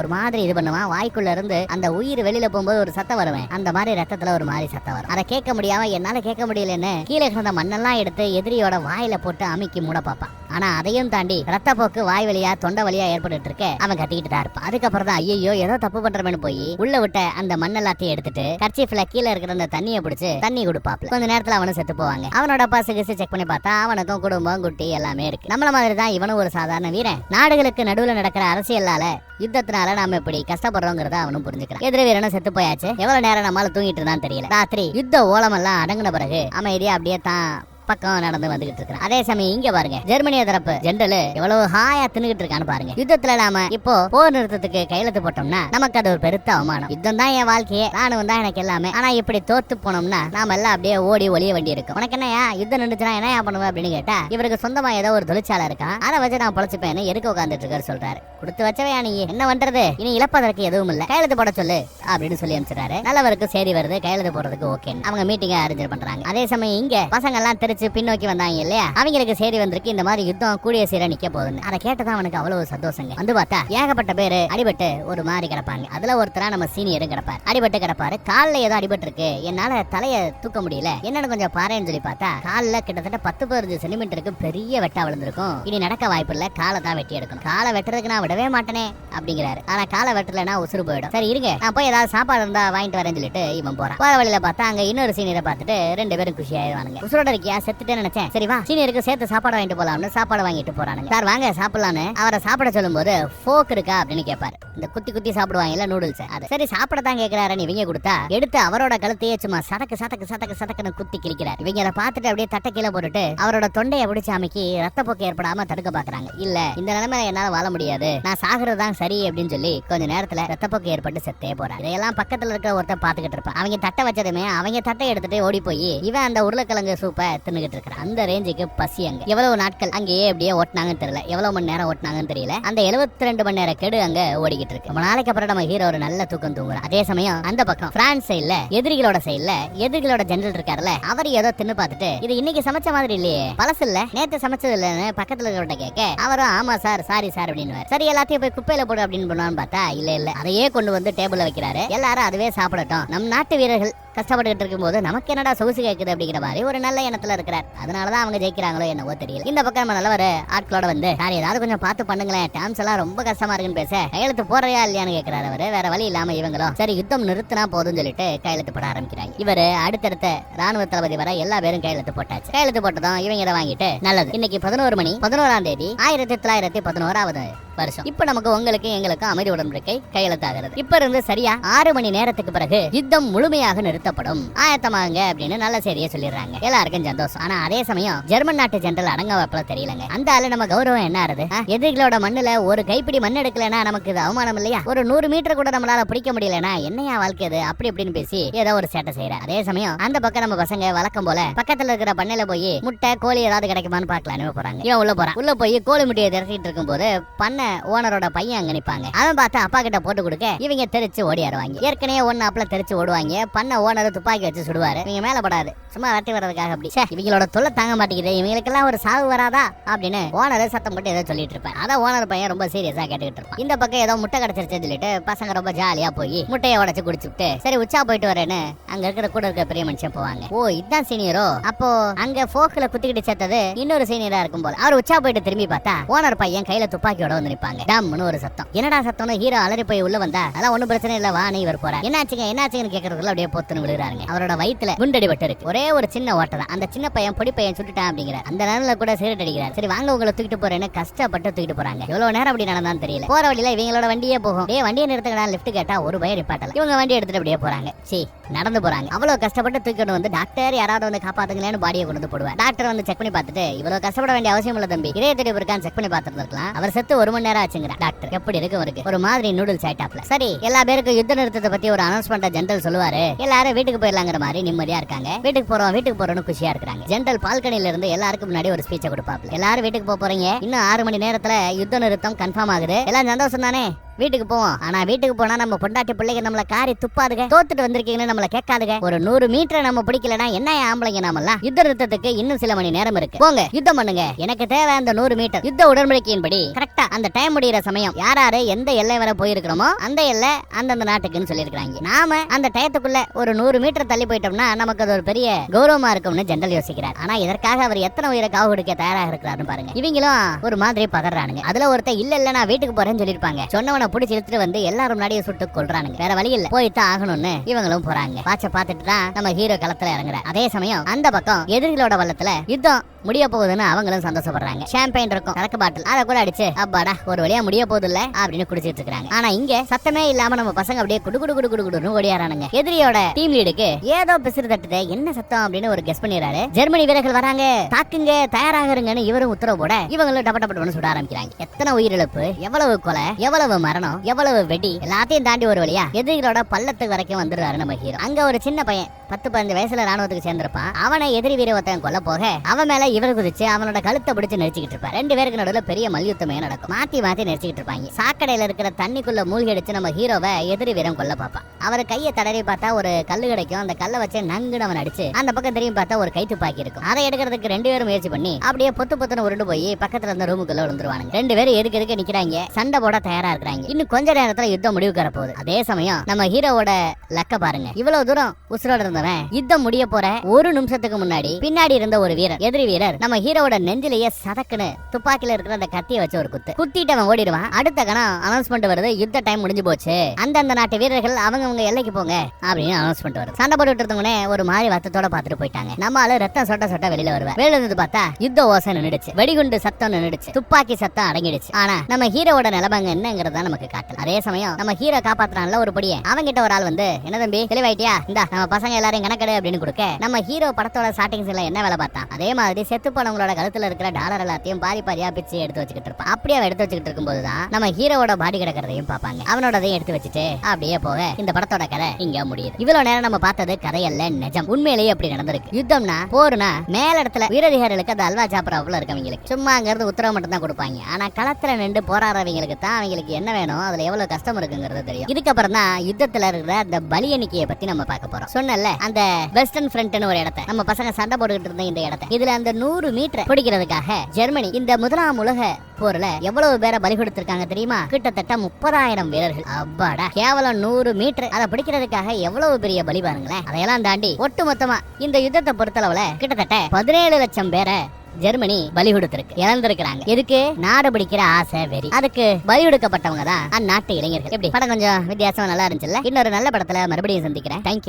ஒரு மாதிரி இது பண்ணுவான் வாய்க்குள்ள இருந்து அந்த உயிர் வெளியில போகும்போது ஒரு சத்தம் வருவேன் அந்த மாதிரி ரத்தத்துல ஒரு மாதிரி சத்தம் வரும். அதை கேட்க முடியாம என்னால கேட்க முடியலன்னு கீழே சொன்ன மண்ணெல்லாம் எடுத்து எதிரியோட வாயில போட்டு அமுக்கி மூட பார்ப்பான். ஆனா அதையும் தாண்டி ரத்த போக்கு வாய் வழியா தொண்டை வழியா ஏற்பட்டு இருக்க. அவன் கட்டிக்கிட்டு தான் இருப்பான். அதுக்கப்புறம் தான் ஐயோ ஏதோ தப்பு பண்றமேனு போய் உள்ள விட்ட அந்த மண் எல்லாத்தையும் எடுத்துட்டு கர்ச்சீஃப்ல கீழே இருக்கிற அந்த தண்ணியை பிடிச்சு தண்ணி கொடுப்பாப்ல. கொஞ்ச நேரத்துல அவனும் செத்து போவாங்க. அவனோட பசு கிசு செக் பண்ணி பார்த்தா அவனுக்கும் குடும்பம் குட்டி எல்லாமே இருக்கு. நம்மள மாதிரி தான் இவனும் ஒரு சாதாரண வீரன். நாடுகளுக்கு நடுவுல நடக்கிற அரசியலால யுத்தத்தினால நாம இப்படி கஷ்டப்படுறோங்கிறத அவனும் புரிஞ்சுக்கிறான். எதிர வீரனும் செத்து போயாச்சு. எவ்வளவு நேரம் நம்மளால தூங்கிட்டு இருந்தான்னு தெரியல. ராத்திரி யுத்த ஓலமெல்லாம் அடங்கின பிறகு அமைதியா அப்படியே தான் பக்கம் நடந்து வந்துகிட்டு இருக்கான் அதே சமயம் இங்க பாருங்க ஜெர்மனிய தரப்பு ஜென்ரல் எவ்வளவு ஹாயா தின்னுகிட்டு இருக்கான்னு பாருங்க. யுத்தத்துல நாம இப்போ போர் நிறுத்தத்துக்கு கையெழுத்து போட்டோம்னா நமக்கு அது ஒரு பெருத்த அவமானம். யுத்தம் தான் என் வாழ்க்கையே ராணுவம் தான் எனக்கு எல்லாமே. ஆனா இப்படி தோத்து போனோம்னா நாம எல்லாம் அப்படியே ஓடி ஒளிய வேண்டி இருக்கும். உனக்கு என்னையா யுத்தம் நின்றுச்சுன்னா ஏன் பண்ணுவேன் அப்படின்னு கேட்டா இவருக்கு சொந்தமா ஏதோ ஒரு தொழிற்சாலை இருக்கான் அதை வச்சு நான் பொழைச்சுப்பேன்னு எதுக்கு உட்காந்துட்டு இருக்காரு சொல்றாரு. கொடுத்து வச்சவையா நீ? என்ன பண்றது? இனி இழப்பதற்கு எதுவும் இல்ல. கையெழுத்து போட சொல்லு அப்படின்னு சொல்லி அனுப்பிச்சிட்டாரு நல்லவருக்கு சரி வருது கையெழுத்து போடுறதுக்கு ஓகே அவங்க மீட்டிங்க அரேஞ்ச் பண்றாங்க. அதே சமயம் இங்க பசங்க எல்லாம் தெரிச்சு வச்சு பின்னோக்கி வந்தாங்க இல்லையா? அவங்களுக்கு சேரி வந்திருக்கு இந்த மாதிரி யுத்தம் கூடிய சீர நிக்க போகுதுன்னு. அதை கேட்டதான் அவனுக்கு அவ்வளவு சந்தோஷங்க. வந்து பார்த்தா ஏகப்பட்ட பேரு அடிபட்டு ஒரு மாதிரி கிடப்பாங்க. அதுல ஒருத்தரா நம்ம சீனியரும் கிடப்பாரு. அடிபட்டு கிடப்பாரு. காலில் ஏதோ அடிபட்டு இருக்கு என்னால தலைய தூக்க முடியல. என்னன்னு கொஞ்சம் பாருன்னு சொல்லி பார்த்தா காலில் கிட்டத்தட்ட பத்து பதினஞ்சு சென்டிமீட்டருக்கு பெரிய வெட்டா விழுந்திருக்கும். இனி நடக்க வாய்ப்பு இல்ல. காலை தான் வெட்டி எடுக்கணும். காலை வெட்டுறதுக்கு நான் விடவே மாட்டேனே அப்படிங்கிறாரு. ஆனா காலை வெட்டலன்னா உசுறு போயிடும். சரி இருங்க. நான் போய் ஏதாவது சாப்பாடு இருந்தா வாங்கிட்டு வரேன்னு சொல்லிட்டு இவன் போறான். போற வழியில பார்த்தா அங்க இன்னொரு சீனியரை பார்த்துட்டு ரெண்டு பேரும் குஷி ஆயிடுவானுங்க உசுரோட இருக்கியா செத்துட்டேன்னு நினைச்சேன். சரி வா. சீனியருக்கு சேர்த்து சாப்பாடு வாங்கிட்டு போலாம்னு சாப்பாடு வாங்கிட்டு போறானுங்க. சார் வாங்க சாப்பிடலான்னு. அவரை சாப்பிட சொல்லும்போது ஃபோக் இருக்கா? அப்படின்னு கேட்பாரு இந்த குத்தி குத்தி சாப்பிடுவாங்கல்ல நூடுல்ஸ். அது. சரி சாப்பிட தான் கேட்கிறாருன்னு இவங்க கொடுத்தா எடுத்து அவரோட கழுத்தையே சும்மா சதக்கு சதக்கு சதக்கு சதக்குன்னு குத்தி கிழிக்கிறார். இவங்க அதை பார்த்துட்டு அப்படியே தட்டை கீழே போட்டுட்டு அவரோட தொண்டையை பிடிச்சி அமைக்கி ரத்தப்போக்கு ஏற்படாம தடுக்க பாக்குறாங்க இல்ல இந்த நிலைமை என்னால வாழ முடியாது. நான் சாகுறது தான் சரி அப்படின்னு சொல்லி கொஞ்ச நேரத்துல ரத்தப்போக்கு ஏற்பட்டு செத்தே போறாங்க இதையெல்லாம் பக்கத்துல இருக்க ஒருத்தர் பாத்துக்கிட்டு இருப்பான். அவங்க தட்டை வச்சதுமே அவங்க தட்டை எடுத்துட்டு ஓடி போய் இவன் அந்த உருளைக்கிழங்கு சூப்பை தின்னுகிட்டு இருக்கிற அந்த ரேஞ்சுக்கு பசி அங்க. எவ்வளவு நாட்கள் அங்கேயே அப்படியே ஓட்டினாங்கன்னு தெரியல. எவ்வளவு மணி நேரம் ஓட்டினாங்கன்னு தெரியல. அந்த 72 ரெண்டு மணி நேர கெடு அங்க ஓடிக்கிட்டு இருக்கு. ரொம்ப நாளைக்கு அப்புறம் நம்ம ஹீரோ ஒரு நல்ல தூக்கம் தூங்குறோம் அதே சமயம் அந்த பக்கம் பிரான்ஸ் சைடுல எதிரிகளோட சைடுல எதிரிகளோட ஜெனரல் இருக்காருல்ல அவர் ஏதோ தின்னு பார்த்துட்டு இது இன்னைக்கு சமைச்ச மாதிரி இல்லையே பழசு இல்ல நேத்து சமைச்சது இல்லன்னு பக்கத்துல இருக்கிறவட்ட கேட்க அவரும் ஆமா சார் சாரி சார் அப்படின்னு சரி எல்லாத்தையும் போய் குப்பையில போடு அப்படின்னு பண்ணுவான்னு பார்த்தா இல்ல இல்ல. அதையே கொண்டு வந்து டேபிள்ல வைக்கிறாரு. எல்லாரும் அதுவே சாப்பிடட்டும். நம் நாட்டு வீரர்கள் கஷ்டப்பட்டுக்கிட்டு இருக்கும்போது நமக்கு என்னடா சொகுசு கேக்குது அப்படிங்கிற மாதிரி ஒரு நல்ல எண்ணத்துல இருக்கிறார். அதனாலதான் அவங்க ஜெயிக்கிறாங்களோ என்னவோ தெரியல. இந்த பக்கம் நம்ம நல்லவர் ஆட்களோட வந்து சார் ஏதாவது கொஞ்சம் பார்த்து பண்ணுங்களேன். டேம்ஸ் எல்லாம் ரொம்ப கஷ்டமா இருக்குன்னு பேச கையெழுத்து போடுறையா இல்லையான்னு கேக்குறாரு அவரு. வேற வழி இல்லாம இவங்களும் சரி யுத்தம் நிறுத்தினா போதும்னு சொல்லிட்டு கையெழுத்து போட ஆரம்பிக்கிறாங்க. இவரு அடுத்தடுத்த ராணுவ தளபதி வர எல்லா பேரும் கையெழுத்து போட்டாச்சு. கையெழுத்து போட்டதும் இவங்க இதை வாங்கிட்டு நல்லது. இன்னைக்கு பதினோரு மணி பதினோராம் தேதி ஆயிரத்தி தொள்ளாயிரத்தி பதினோராவது வருஷம். இப்ப நமக்கு உங்களுக்கு எங்களுக்கு அமைதி உடன்படிக்கை கையெழுத்தாகிறது. இப்ப இருந்து சரியா ஆறு மணி நேரத்துக்கு பிறகு யுத்தம் முழுமையாக நிறுத்தப்படும். ஆயத்தமாகுங்க அப்படின்னு நல்ல செய்தியை சொல்லிடுறாங்க. எல்லாருக்கும் சந்தோஷம். ஆனா அதே சமயம் ஜெர்மன் நாட்டு ஜெனரல் அடங்க வாப்பில தெரியலங்க. அந்த ஆளு நம்ம கௌரவம் என்ன ஆறுது? எதிரிகளோட மண்ணுல ஒரு கைப்பிடி மண் எடுக்கலனா நமக்கு இது அவமானம் இல்லையா? ஒரு நூறு மீட்டர் கூட நம்மளால பிடிக்க முடியலனா என்னையா வாழ்க்கை அது அப்படி இப்படின்னு பேசி ஏதோ ஒரு சேட்டை செய்யறாரு அதே சமயம் அந்த பக்கம் நம்ம பசங்க வழக்கம் போல பக்கத்துல இருக்கிற பண்ணையில போய் முட்டை கோழி ஏதாவது கிடைக்குமான்னு பார்க்கலான்னு போறாங்க. இவன் உள்ள போறான். உள்ள போய் கோழி முட்டையை திரட்டிட்டு இருக்கும்போது பண்ணை ஓனரோட பையன் அங்க நிப்பாங்க. அவன் பார்த்து அப்பா கிட்ட போட்டு கொடுக்க இவங்க தெரிச்சு ஓடியாருவாங்க ஏற்கனவே ஒன்னு அப்பல தெரிச்சு ஓடுவாங்க. பண்ண ஓனர் துப்பாக்கி வச்சு சுடுவாரு. இவங்க மேல படாது. சும்மா வரட்டி வர்றதுக்காக அப்படி. இவங்களோட தொல்லை தாங்க மாட்டேங்குது. இவங்களுக்கெல்லாம் ஒரு சாவு வராதா? அப்படின்னு ஓனர் சத்தம் போட்டு ஏதோ சொல்லிட்டு இருப்பேன் அதான் ஓனர் பையன் ரொம்ப சீரியஸா கேட்டுக்கிட்டு இருப்பான். இந்த பக்கம் ஏதோ முட்டை கிடைச்சிருச்சு சொல்லிட்டு பசங்க ரொம்ப ஜாலியா போய் முட்டையை உடைச்சு குடிச்சுட்டு சரி உச்சா போயிட்டு வரேன்னு அங்க இருக்கிற கூட இருக்கிற பெரிய மனுஷன் போவாங்க. ஓ இதான் சீனியரோ அப்போ அங்க போக்குல குத்திக்கிட்டு சேர்த்தது இன்னொரு சீனியரா இருக்கும் போது அவர் உச்சா போயிட்டு திரும்பி பார்த்தா ஓனர் பையன் கையில துப்பாக்கியோட வந்து நிப்பாங்க டம்னு ஒரு சத்தம். என்னடா சத்தம்னு ஹீரோ அலறி போய் உள்ள வந்தா? அதெல்லாம் ஒன்னும் பிரச்சனை இல்ல வா நீ இவர் போற. என்னாச்சுங்க என்னாச்சுன்னு கேக்குறதுல அப்படியே பொத்துன்னு விழுகிறாங்க அவரோட வயித்துல குண்டடிபட்டு இருக்கு. ஒரே ஒரு சின்ன ஓட்டை தான். அந்த சின்ன பையன் பொடி பையன் சுட்டுட்டான் அப்படிங்கிற. அந்த நேரத்துல கூட சிகரெட் அடிக்கிறார். சரி வாங்க உங்களை தூக்கிட்டு போறேன்னு கஷ்டப்பட்டு தூக்கிட்டு போறாங்க. எவ்வளவு நேரம் அப்படி நடந்தான்னு தெரியல. போற வழியில இவங்களோட வண்டியே போகும். டே வண்டியை நிறுத்துக்கடா லிஃப்ட் கேட்டா ஒரு பயம் நிப்பாட்டல இவங்க வண்டி எடுத்துட்டு அப்படியே போறாங்க. சரி நடந்து போறாங்க. அவ்வளவு கஷ்டப்பட்டு தூக்கிட்டு வந்து டாக்டர் யாராவது வந்து காப்பாத்துங்களேன்னு பாடியை கொண்டு வந்து போடுவார். டாக்டர் வந்து செக் பண்ணி பார்த்துட்டு இவ்வளவு கஷ்டப்பட வேண்டிய அவசியம் இல்ல தம்பி. இதே தெரிய இருக்கான்னு செக் பண்ணி பார்த்துருக்கலாம் அவர் செத்து ஒரு மணி நேரம் ஆச்சுங்கிற? டாக்டர் எப்படி இருக்கு அவருக்கு ஒரு மாதிரி நூடுல்ஸ் ஆயிட்டாப்ல. சரி எல்லா பேருக்கும் யுத்த நிறுத்தத்தை பத்தி ஒரு அனௌன்ஸ்மெண்ட் ஜென்ரல் சொல்லுவாரு. எல்லாரும் வீட்டுக்கு போயிடலாங்கிற மாதிரி நிம்மதியா இருக்காங்க. வீட்டுக்கு போறோம் வீட்டுக்கு போறோம்னு குஷியா இருக்காங்க ஜென்ரல் பால்கனில இருந்து எல்லாருக்கும் முன்னாடி ஒரு ஸ்பீச்சை கொடுப்பாப்ல. எல்லாரும் வீட்டுக்கு போக போறீங்க. இன்னும் ஆறு மணி நேரத்துல யுத்த நிறுத்தம் கன்ஃபார்ம் ஆகுது. எல்லாம் சந்தோஷம் தானே? வீட்டுக்கு போவோம். ஆனா வீட்டுக்கு போனா நம்ம பொண்டாட்டி பிள்ளைங்க நம்மள காரி துப்பாதுங்க தோத்துட்டு வந்திருக்கீங்கன்னு நம்மள கேட்காதுங்க. ஒரு நூறு மீட்டர் நம்ம பிடிக்கலனா என்ன ஆம்பளைங்க நாமெல்லாம்? யுத்த நிறுத்தத்துக்கு இன்னும் சில மணி நேரம் இருக்கு. போங்க யுத்தம் பண்ணுங்க. எனக்கு தேவை அந்த நூறு மீட்டர். யுத்த உடன்படிக்கையின்படி கரெக்டா அந்த டைம் முடிகிற சமயம் யார் எந்த எல்லை வரை போயிருக்கிறோமோ அந்த எல்லை அந்தந்த நாட்டுக்குன்னு சொல்லியிருக்காங்க நாம அந்த டயத்துக்குள்ள ஒரு நூறு மீட்டர் தள்ளி போயிட்டோம்னா நமக்கு அது ஒரு பெரிய கௌரவமா இருக்கும்னு ஜென்ரல் யோசிக்கிறார். ஆனா இதற்காக அவர் எத்தனை உயிரை காவு கொடுக்க தயாராக இருக்கிறாருன்னு பாருங்க. இவங்களும் ஒரு மாதிரி பதறானுங்க. அதுல ஒருத்தன் இல்ல இல்ல நான் வீட்டுக்கு போறேன்னு சொல்லிருப்பாங்க சொன்னவன பிடிச்சி இழுத்துட்டு வந்து எல்லாரும் முன்னாடியே சுட்டு கொள்றானுங்க வேற வழி இல்ல. போய்தான் ஆகணும்னு இவங்களும் போறாங்க. பாச்ச பார்த்துட்டு தான் நம்ம ஹீரோ களத்துல இறங்குற அதே சமயம் அந்த பக்கம் எதிரிகளோட வள்ளத்துல யுத்தம் முடிய போகுதுன்னு அவங்களும் சந்தோஷப்படுறாங்க. ஷாம்பெயின் இருக்கும் சரக்கு பாட்டில். அதை கூட அடிச்சு அப்பாடா ஒரு வழியா முடிய போகுது இல்ல அப்படின்னு குடிச்சிட்டு இருக்காங்க ஆனா இங்க சத்தமே இல்லாம நம்ம பசங்க அப்படியே குடு குடு குடு குடு குடுன்னு ஓடியாரானுங்க எதிரியோட டீம் லீடுக்கு ஏதோ பிசிறு தட்டுது. என்ன சத்தம் அப்படின்னு ஒரு கெஸ் பண்ணிடுறாரு. ஜெர்மனி வீரர்கள் வராங்க. தாக்குங்க தயாராகிறங்கன்னு இவரும் உத்தரவு போட இவங்களும் டப டப்ப சுட ஆரம்பிக்கிறாங்க. எத்தனை உயிரிழப்பு? எவ்வளவு கொலை? எவ்வளவு மரணம் எவ்வளவு வெடி எல்லாத்தையும் தாண்டி ஒரு வழியா எதிரிகளோட பள்ளத்துக்கு வரைக்கும் வந்துடுறாரு நம்ம ஹீரோ அங்க ஒரு சின்ன பையன் பத்து பதினஞ்சு வயசுல ராணுவத்துக்கு சேர்ந்திருப்பான். அவனை எதிரி வீர ஒருத்தன் கொல்ல போக அவன் மேல இவர் குதிச்சு அவனோட கழுத்தை பிடிச்சு நெரிச்சிக்கிட்டு இருப்பான். ரெண்டு பேருக்கு நடுவுல பெரிய மல்யுத்தமே நடக்கும். மாத்தி மாத்தி நெரிச்சிக்கிட்டு இருப்பாங்க. சாக்கடையில இருக்கிற தண்ணிக்குள்ள மூழ்கி அடிச்சு நம்ம ஹீரோவை எதிரி வீரம் கொல்ல பார்ப்பான். அவர் கையை தடவி பார்த்தா ஒரு கல்லு கிடைக்கும். அந்த கல்லை வச்சு நங்குன்னு அவன் அடிச்சு அந்த பக்கம் திரும்பி பார்த்தா ஒரு கை துப்பாக்கி இருக்கும். அதை எடுக்கிறதுக்கு ரெண்டு பேரும் முயற்சி பண்ணி அப்படியே பொத்து பொத்துன்னு உருண்டு போய் பக்கத்துல இருந்த ரூமுக்குள்ள விழுந்துருவானுங்க. ரெண்டு பேரும் எதுக்கு எதுக்கு நிக்கிறாங்க? சண்டை போட தயாரா இருக்கிறாங்க. இன்னும் கொஞ்ச நேரத்துல யுத்தம் முடிவுக்கு வர போகுது அதே சமயம் நம்ம ஹீரோவோட லக்க பாருங்க. இவ்வளவு தூரம் உசுரோட இருந்தவன் யுத்தம் முடிய போற ஒரு நிமிஷத்துக்கு முன்னாடி பின்னாடி இருந்த ஒரு வீரர் எதிரி வீரர் நம்ம ஹீரோவோட நெஞ்சிலேயே சதக்குன்னு துப்பாக்கில இருக்கிற அந்த கத்தியை வச்சு ஒரு குத்து. குத்திட்டு அவன் ஓடிடுவான். அடுத்த கணம் அனௌன்ஸ்மெண்ட் வருது யுத்த டைம் முடிஞ்சு போச்சு. அந்தந்த நாட்டு வீரர்கள் அவங்க அவங்க எல்லைக்கு போங்க அப்படின்னு அனௌன்ஸ்மெண்ட் வருது. சண்டை போட்டு இருந்தவனே ஒரு மாதிரி வத்தத்தோட பாத்துட்டு போயிட்டாங்க. நம்ம ஆளு ரத்தம் சொட்ட சொட்ட வெளியில வருவேன் வெளியில இருந்து பார்த்தா யுத்த ஓசை நின்னுடுச்சு. வெடிகுண்டு சத்தம் நின்னுடுச்சு. துப்பாக்கி சத்தம் அடங்கிடுச்சு. ஆனா நம்ம ஹீரோவோட நிலமங்க என்னங்கிறத நமக்கு காட்டல. அதே சமயம் நம்ம ஹீரோ காப்பாத்துறான்ல ஒரு படியே. அவங்கிட்ட ஒரு ஆள் வந்து என்ன தம்பி தெளிவாயிட்டியா? இந்த நம்ம பசங்க எல்லாரையும் கணக்கெடு அப்படின்னு கொடுக்க நம்ம ஹீரோ படத்தோட ஸ்டார்டிங்ஸ் எல்லாம் என்ன வேலை பார்த்தான்? அதே மாதிரி செத்து போனவங்களோட கழுத்துல இருக்கிற டாலர் எல்லாத்தையும் பாரி பாரியா பிச்சு எடுத்து வச்சுக்கிட்டு இருப்பான். அப்படியே அவன் எடுத்து வச்சுக்கிட்டு இருக்கும்போது தான் நம்ம ஹீரோவோட பாடி கிடக்கிறதையும் பார்ப்பாங்க. அவனோடதையும் எடுத்து வச்சுட்டு அப்படியே போக இந்த படத்தோட கதை இங்க முடியுது. இவ்வளவு நேரம் நம்ம பார்த்தது கதையல்ல நிஜம். உண்மையிலேயே அப்படி நடந்திருக்கு. யுத்தம்னா போர்னா மேல இடத்துல வீரதிகாரிகளுக்கு அது அல்வா சாப்பிட்றாப்புல இருக்கவங்களுக்கு. சும்மா அங்க இருந்து உத்தரவு மட்டும் தான் கொடுப்பாங்க. ஆனா களத்துல நின்று போராடுறவங்களுக்கு தான் அவங்களுக்கு என்ன வேணும் அதுல எவ்வளவு கஷ்டம் இருக்குங்கிறது தெரியும். இதுக்கப்புறம் தான் யுத்தத்துல இருக்கிற அந்த பலி எண்ணிக்கையை பத்தி நம்ம பார்க்க போறோம். சொன்னல அந்த வெஸ்டர்ன் ஃப்ரண்ட்னு ஒரு இடத்த. நம்ம பசங்க சண்டை போட்டுக்கிட்டு இருந்த இந்த இடத்த. இதுல அந்த நூறு மீட்டர் பிடிக்கிறதுக்காக ஜெர்மனி இந்த முதலாம் உலக போர்ல எவ்வளவு பேரை பலி கொடுத்திருக்காங்க தெரியுமா? கிட்டத்தட்ட முப்பதாயிரம் வீரர்கள். அப்பாடா கேவலம் நூறு மீட்டர். அதை பிடிக்கிறதுக்காக எவ்வளவு பெரிய பலி பாருங்களேன். அதையெல்லாம் தாண்டி ஒட்டு மொத்தமா இந்த யுத்தத்தை பொறுத்தளவுல கிட்டத்தட்ட பதினேழு லட்சம் பேரை ஜெர்மனி பலி கொடுத்திருக்கு இழந்திருக்கிறாங்க எதுக்கு? நாடு பிடிக்கிற ஆசை வெறி. அதுக்கு பலி கொடுக்கப்பட்டவங்க தான் அந்நாட்டு இளைஞர்கள். எப்படி? படம் கொஞ்சம் வித்தியாசமா நல்லா இருந்துச்சுல்ல? இன்னொரு நல்ல படத்துல மறுபடியும் சந்திக்கிறேன். தேங்க்யூ